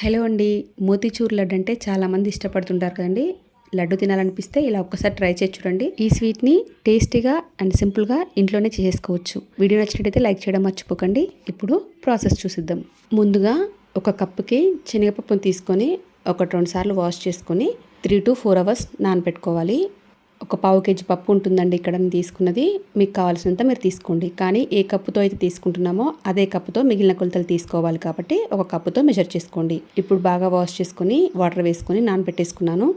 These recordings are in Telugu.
హలో అండి మోతీచూర్ లడ్డు అంటే చాలామంది ఇష్టపడుతుంటారు కదండి. లడ్డు తినాలనిపిస్తే ఇలా ఒక్కసారి ట్రై చేసి చూడండి. ఈ స్వీట్ని టేస్టీగా అండ్ సింపుల్గా ఇంట్లోనే చేసుకోవచ్చు. వీడియో నచ్చినట్టయితే లైక్ చేయడం మర్చిపోకండి. ఇప్పుడు ప్రాసెస్ చూసిద్దాం. ముందుగా ఒక కప్పుకి శనగపప్పును తీసుకొని ఒక రెండు సార్లు వాష్ చేసుకొని త్రీ టు ఫోర్ అవర్స్ నానబెట్టుకోవాలి ఒక పావు కేజీ పప్పు ఉంటుందండి ఇక్కడ తీసుకున్నది. మీకు కావాల్సినంత మీరు తీసుకోండి. కానీ ఏ కప్పుతో అయితే తీసుకుంటున్నామో అదే కప్పుతో మిగిలిన కొలతలు తీసుకోవాలి కాబట్టి ఒక కప్పుతో మెజర్ చేసుకోండి. ఇప్పుడు బాగా వాష్ చేసుకుని వాటర్ వేసుకొని నానబెట్టేసుకున్నాను.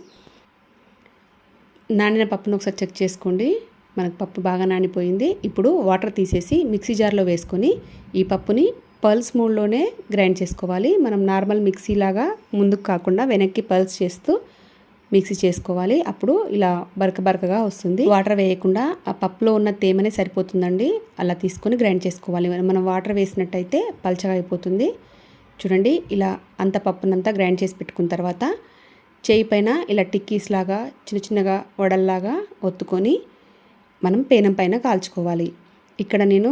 నానిన పప్పును ఒకసారి చెక్ చేసుకోండి. మనకు పప్పు బాగా నానిపోయింది. ఇప్పుడు వాటర్ తీసేసి మిక్సీ జార్లో వేసుకొని ఈ పప్పుని పల్స్ మూడ్లోనే గ్రైండ్ చేసుకోవాలి. మనం నార్మల్ మిక్సీ లాగా ముందుకు కాకుండా వెనక్కి పల్స్ చేస్తూ మిక్సీ చేసుకోవాలి. అప్పుడు ఇలా బరక బరకగా వస్తుంది. వాటర్ వేయకుండా ఆ పప్పులో ఉన్న తేమనే సరిపోతుందండి. అలా తీసుకొని గ్రైండ్ చేసుకోవాలి. మనం వాటర్ వేసినట్టయితే పల్చగా అయిపోతుంది. చూడండి ఇలా అంత పప్పునంతా గ్రైండ్ చేసి పెట్టుకున్న తర్వాత చేయి పైన ఇలా టిక్కీస్ లాగా చిన్న చిన్నగా వడల్లాగా ఒత్తుకొని మనం పేనం పైన కాల్చుకోవాలి. ఇక్కడ నేను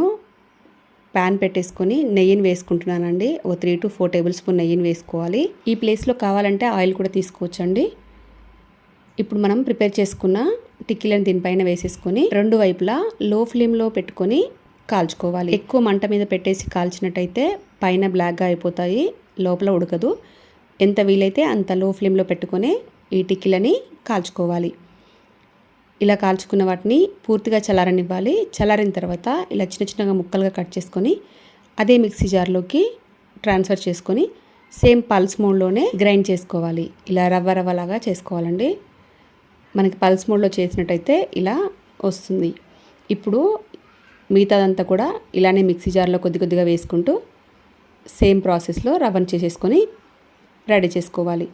ప్యాన్ పెట్టేసుకొని నెయ్యిని వేసుకుంటున్నానండి. ఓ three two four table spoon నెయ్యిని వేసుకోవాలి. ఈ ప్లేస్లో కావాలంటే ఆయిల్ కూడా తీసుకోవచ్చండి. ఇప్పుడు మనం ప్రిపేర్ చేసుకున్న టిక్కీలను దీనిపైన వేసేసుకొని రెండు వైపులా లో ఫ్లేమ్లో పెట్టుకొని కాల్చుకోవాలి. ఎక్కువ మంట మీద పెట్టేసి కాల్చినట్టయితే పైన బ్లాక్గా అయిపోతాయి లోపల ఉడకదు. ఎంత వీలైతే అంత లో ఫ్లేమ్లో పెట్టుకొని ఈ టిక్కీలని కాల్చుకోవాలి. ఇలా కాల్చుకున్న వాటిని పూర్తిగా చల్లారనివ్వాలి. చల్లారిన తర్వాత ఇలా చిన్న చిన్నగా ముక్కలుగా కట్ చేసుకొని అదే మిక్సీ జార్లోకి ట్రాన్స్ఫర్ చేసుకొని సేమ్ పల్స్ మోడ్లోనే గ్రైండ్ చేసుకోవాలి. ఇలా రవ్వ రవ్వలాగా చేసుకోవాలండి. మనకి పల్స్ మోడ్లో చేసినట్టయితే ఇలా వస్తుంది. ఇప్పుడు మిగతాదంతా కూడా ఇలానే మిక్సీ జార్లో కొద్ది కొద్దిగా వేసుకుంటూ సేమ్ ప్రాసెస్లో రవ్వను చేసేసుకొని రెడీ చేసుకోవాలి.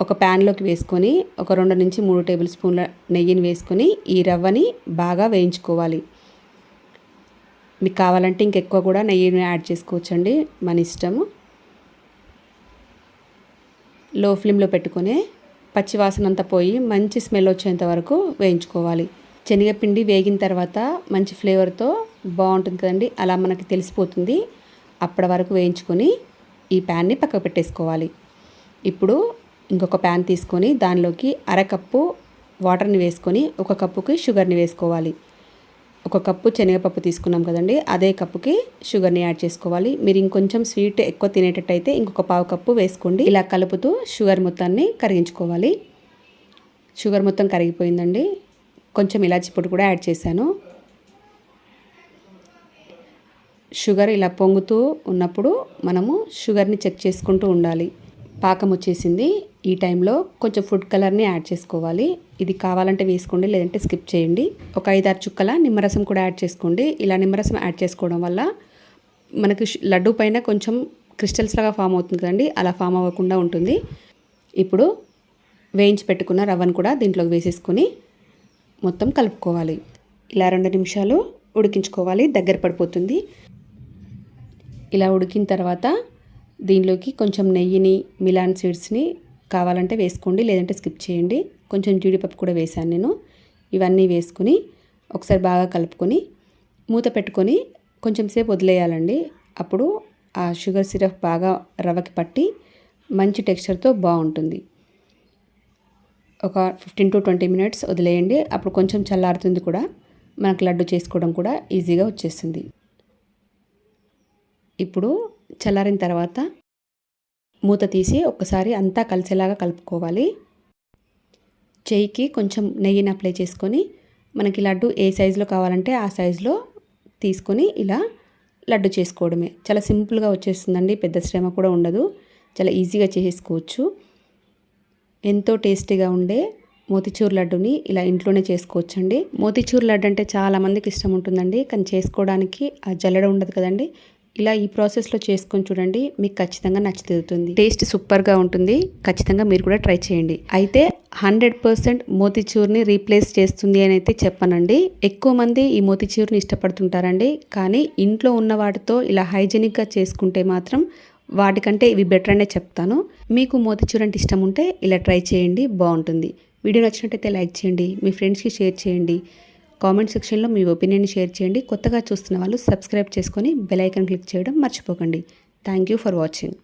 ఒక ప్యాన్లోకి వేసుకొని ఒక రెండు నుంచి మూడు టేబుల్ స్పూన్ల నెయ్యిని వేసుకొని ఈ రవ్వని బాగా వేయించుకోవాలి. మీకు కావాలంటే ఇంకెక్కువ కూడా నెయ్యిని యాడ్ చేసుకోవచ్చండి మన ఇష్టము. లో ఫ్లేమ్లో పెట్టుకొని పచ్చివాసనంతా పోయి మంచి స్మెల్ వచ్చేంత వరకు వేయించుకోవాలి. శనగపిండి వేగిన తర్వాత మంచి ఫ్లేవర్తో బాగుంటుంది కదండి. అలా మనకి తెలిసిపోతుంది. అప్పటి వరకు వేయించుకొని ఈ ప్యాన్ని పక్కకు పెట్టేసుకోవాలి. ఇప్పుడు ఇంకొక ప్యాన్ తీసుకొని దానిలోకి అరకప్పు వాటర్ని వేసుకొని ఒక కప్పుకి షుగర్ని వేసుకోవాలి. ఒక కప్పు శనగపప్పు తీసుకున్నాం కదండి అదే కప్పుకి షుగర్ని యాడ్ చేసుకోవాలి. మీరు ఇంకొంచెం స్వీట్ ఎక్కువ తినేటట్టయితే ఇంకొక పావు కప్పు వేసుకోండి. ఇలా కలుపుతూ షుగర్ మొత్తాన్ని కరిగించుకోవాలి. షుగర్ మొత్తం కరిగిపోయిందండి. కొంచెం ఇలాచి పొడి కూడా యాడ్ చేశాను. షుగర్ ఇలా పొంగుతూ ఉన్నప్పుడు మనము షుగర్ని చెక్ చేసుకుంటూ ఉండాలి. పాకం వచ్చేసింది. ఈ టైంలో కొంచెం ఫుడ్ కలర్ని యాడ్ చేసుకోవాలి. ఇది కావాలంటే వేసుకోండి లేదంటే స్కిప్ చేయండి. ఒక ఐదారు చుక్కల నిమ్మరసం కూడా యాడ్ చేసుకోండి. ఇలా నిమ్మరసం యాడ్ చేసుకోవడం వల్ల మనకి లడ్డు పైన కొంచెం క్రిస్టల్స్ లాగా ఫామ్ అవుతుంది కదండి అలా ఫామ్ అవ్వకుండా ఉంటుంది. ఇప్పుడు వేయించి పెట్టుకున్న రవ్వను కూడా దీంట్లోకి వేసేసుకొని మొత్తం కలుపుకోవాలి. ఇలా రెండు నిమిషాలు ఉడికించుకోవాలి దగ్గర పడిపోతుంది. ఇలా ఉడికిన తర్వాత దీనిలోకి కొంచెం నెయ్యిని మిలాన్ సీడ్స్ని కావాలంటే వేసుకోండి లేదంటే స్కిప్ చేయండి. కొంచెం జీడిపప్పు కూడా వేసాను నేను. ఇవన్నీ వేసుకుని ఒకసారి బాగా కలుపుకొని మూత పెట్టుకొని కొంచెం సేపు వదిలేయాలండి. అప్పుడు ఆ షుగర్ సిరప్ బాగా రవ్వకి పట్టి మంచి టెక్స్చర్తో బాగుంటుంది. ఒక ఫిఫ్టీన్ టు ట్వంటీ మినిట్స్ వదిలేయండి. అప్పుడు కొంచెం చల్లారుతుంది కూడా. మనకు లడ్డు చేసుకోవడం కూడా ఈజీగా వచ్చేస్తుంది. ఇప్పుడు చల్లారిన తర్వాత మూత తీసి ఒక్కసారి అంతా కలిసేలాగా కలుపుకోవాలి. చెయ్యికి కొంచెం నెయ్యిని అప్లై చేసుకొని మనకి లడ్డు ఏ సైజులో కావాలంటే ఆ సైజులో తీసుకొని ఇలా లడ్డు చేసుకోవడమే. చాలా సింపుల్గా వచ్చేస్తుందండి పెద్ద శ్రమ కూడా ఉండదు. చాలా ఈజీగా చేసుకోవచ్చు. ఎంతో టేస్టీగా ఉండే మోతిచూర్ లడ్డుని ఇలా ఇంట్లోనే చేసుకోవచ్చండి. మోతిచూర్ లడ్డు అంటే చాలామందికి ఇష్టం ఉంటుందండి కానీ చేసుకోవడానికి ఆ జల్లడ ఉండదు కదండి. ఇలా ఈ ప్రాసెస్లో చేసుకొని చూడండి మీకు ఖచ్చితంగా నచ్చుతుంది టేస్ట్ సూపర్గా ఉంటుంది. ఖచ్చితంగా మీరు కూడా ట్రై చేయండి. అయితే హండ్రెడ్ పర్సెంట్ మోతిచూర్ని రీప్లేస్ చేస్తుంది అని అయితే చెప్పనండి. ఎక్కువ మంది ఈ మోతిచూర్ని ఇష్టపడుతుంటారండి. కానీ ఇంట్లో ఉన్న వాటితో ఇలా హైజెనిక్గా చేసుకుంటే మాత్రం వాటికంటే ఇవి బెటర్ అనే చెప్తాను. మీకు మోతిచూర్ అంటే ఇష్టం ఉంటే ఇలా ట్రై చేయండి బాగుంటుంది. వీడియో నచ్చినట్టయితే లైక్ చేయండి మీ ఫ్రెండ్స్కి షేర్ చేయండి. కామెంట్ సెక్షన్లో మీ ఒపీనియన్ షేర్ చేయండి. కొత్తగా చూస్తున్న వాళ్ళు సబ్స్క్రైబ్ చేసుకొని బెల్ ఐకాన్ క్లిక్ చేయడం మర్చిపోకండి. Thank you for watching.